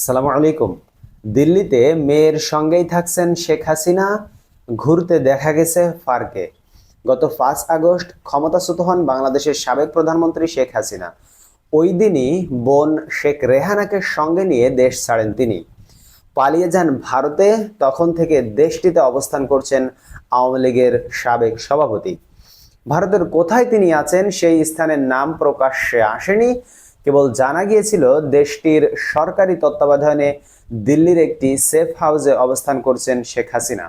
আসসালামু আলাইকুম। দিল্লিতে মেয়ের সঙ্গেই থাকছেন শেখ হাসিনা, ঘুরতে দেখা গেছে ফার্কে। গত পাঁচ আগস্ট ক্ষমতাচ্যুত হন বাংলাদেশের সাবেক প্রধানমন্ত্রী শেখ হাসিনা। ওই দিনই বোন শেখ রেহানাকে সঙ্গে নিয়ে দেশ ছাড়েন তিনি। পালিয়ে যান ভারতে, তখন থেকে দেশটিতে অবস্থান করছেন আওয়ামী লীগের সাবেক সভাপতি। ভারতের কোথায় তিনি আছেন সেই স্থানের নাম প্রকাশ্যে আসেনি। কেবল জানা গিয়েছিল দেশটির সরকারি তত্ত্বাবধানে দিল্লির একটি সেফ হাউসে অবস্থান করছেন শেখ হাসিনা।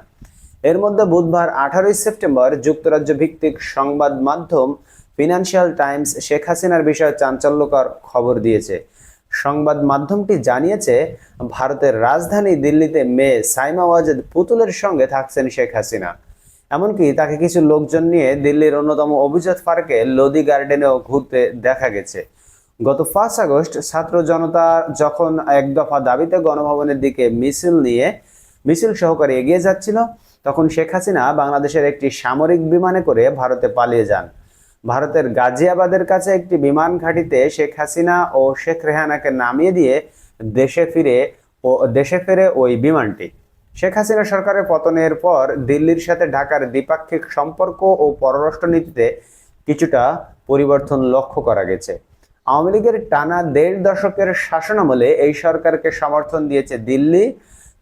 এর মধ্যে বুধবার আঠারোই সেপ্টেম্বর যুক্তরাজ্য ভিত্তিক সংবাদ মাধ্যম ফিনান্সিয়াল টাইমস শেখ হাসিনার বিষয়ে চাঞ্চল্যকর খবর দিয়েছে। সংবাদ মাধ্যমটি জানিয়েছে, ভারতের রাজধানী দিল্লিতে মেয়ে সাইমা ওয়াজেদ পুতুলের সঙ্গে থাকছেন শেখ হাসিনা। এমনকি তাকে কিছু লোকজন নিয়ে দিল্লির অন্যতম অভিজাত পার্কে লোদি গার্ডেনেও ঘুরতে দেখা গেছে। গত পাঁচ আগস্ট ছাত্র জনতা যখন এক দফা দাবিতে গণভবনের দিকে মিছিল নিয়ে মিছিল সহকারে এগিয়ে যাচ্ছিল, তখন শেখ হাসিনা বাংলাদেশের একটি সামরিক বিমানে করে ভারতে পালিয়ে যান। ভারতের গাজিয়াবাদের কাছে একটি বিমান ঘাঁটিতে শেখ হাসিনা ও শেখ রেহানাকে নামিয়ে দিয়ে দেশে ফিরে ও দেশে ফেরে ওই বিমানটি। শেখ হাসিনা সরকারের পতনের পর দিল্লির সাথে ঢাকার দ্বিপাক্ষিক সম্পর্ক ও পররাষ্ট্রনীতিতে কিছুটা পরিবর্তন লক্ষ্য করা গেছে। আওয়ামী লীগের টানা দেড় দশকের শাসনামলে এই সরকারকে সমর্থন দিয়েছে দিল্লি।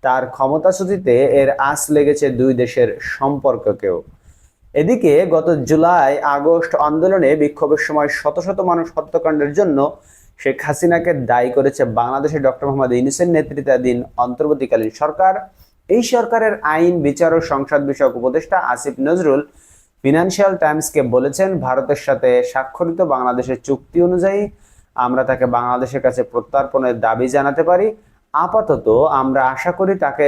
তার ক্ষমতাচ্যুতিতে এর আঁচ লেগেছে দুই দেশের সম্পর্ককেও। এদিকে গত জুলাই, আগস্ট আন্দোলনে বিক্ষোভের সময় শত শত মানুষ হত্যাকাণ্ডের জন্য শেখ হাসিনাকে দায়ী করেছে বাংলাদেশের ডক্টর মোহাম্মদ ইউনুসের নেতৃত্বাধীন অন্তর্বর্তীকালীন সরকার। এই সরকারের আইন, বিচার ও সংসদ বিষয়ক উপদেষ্টা আসিফ নজরুল ফিনান্সিয়াল টাইমসকে বলেছেন, ভারতের সাথে স্বাক্ষরিত বাংলাদেশের চুক্তি অনুযায়ী আমরা তাকে বাংলাদেশের কাছে প্রত্যর্পণের দাবি জানাতে পারি। আপাতত আমরা আশা করি তাকে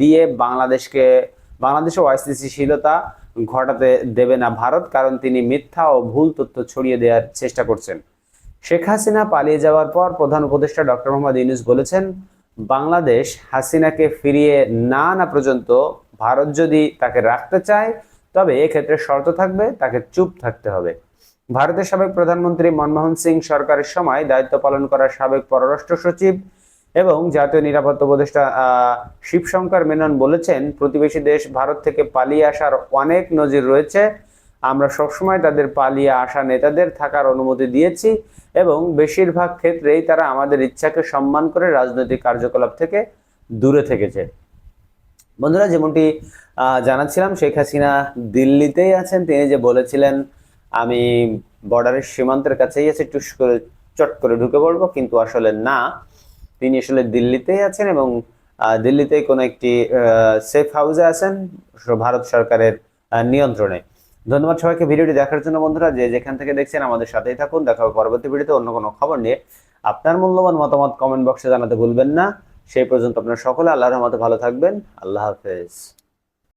দিয়ে বাংলাদেশকে, বাংলাদেশে অস্থিতিশীলতা ঘটাতে দেবে না ভারত, কারণ তিনি মিথ্যা ও ভুল তথ্য ছড়িয়ে দেওয়ার চেষ্টা করছেন। শেখ হাসিনা পালিয়ে যাওয়ার পর প্রধান উপদেষ্টা ডক্টর মোহাম্মদ ইউনুস বলেছেন, বাংলাদেশ হাসিনাকে ফিরিয়ে না না পর্যন্ত ভারত যদি তাকে রাখতে চায় তবে এক্ষেত্রে শর্ত থাকবে, তাকে চুপ থাকতে হবে। ভারতের সাবেক প্রধানমন্ত্রী মনমোহন সিং সরকারের সময় দায়িত্ব পালন করা সাবেক পররাষ্ট্র সচিব এবং জাতীয় নিরাপত্তা উপদেষ্টা শিবশঙ্কর মেনন বলেছেন, প্রতিবেশী দেশ ভারত থেকে পালিয়ে আসার অনেক নজির রয়েছে। আমরা সবসময় তাদের পালিয়ে আসা নেতাদের থাকার অনুমতি দিয়েছি এবং বেশিরভাগ ক্ষেত্রেই তারা আমাদের ইচ্ছাকে সম্মান করে রাজনৈতিক কার্যকলাপ থেকে দূরে থেকেছে। বন্ধুরা যেমনটি জানাচ্ছিলাম শেখ হাসিনা দিল্লিতেই আছেন। তিনি যে বলেছিলেন আমি বর্ডারের সীমান্তের কাছেই আছে টুস করে চট করে ঢুকে পড়ব। কিন্তু আসলে না। তিনি আসলে দিল্লিতেই আছেন এবং আহ, দিল্লিতেই কোনো একটি সেফ হাউসে আছেন ভারত সরকারের নিয়ন্ত্রণে। ধন্যবাদ সবাইকে ভিডিওটি দেখার জন্য বন্ধুরা। যে যেখান থেকে দেখছেন আমাদের সাথেই থাকুন। দেখা হবে পরবর্তী ভিডিওতে অন্য কোনো খবর নিয়ে। আপনার মূল্যবান মতামত কমেন্ট বক্সে জানাতে ভুলবেন না। সেই পর্যন্ত আপনার সকলে আল্লাহর মতো ভালো থাকবেন। আল্লাহ হাফেজ।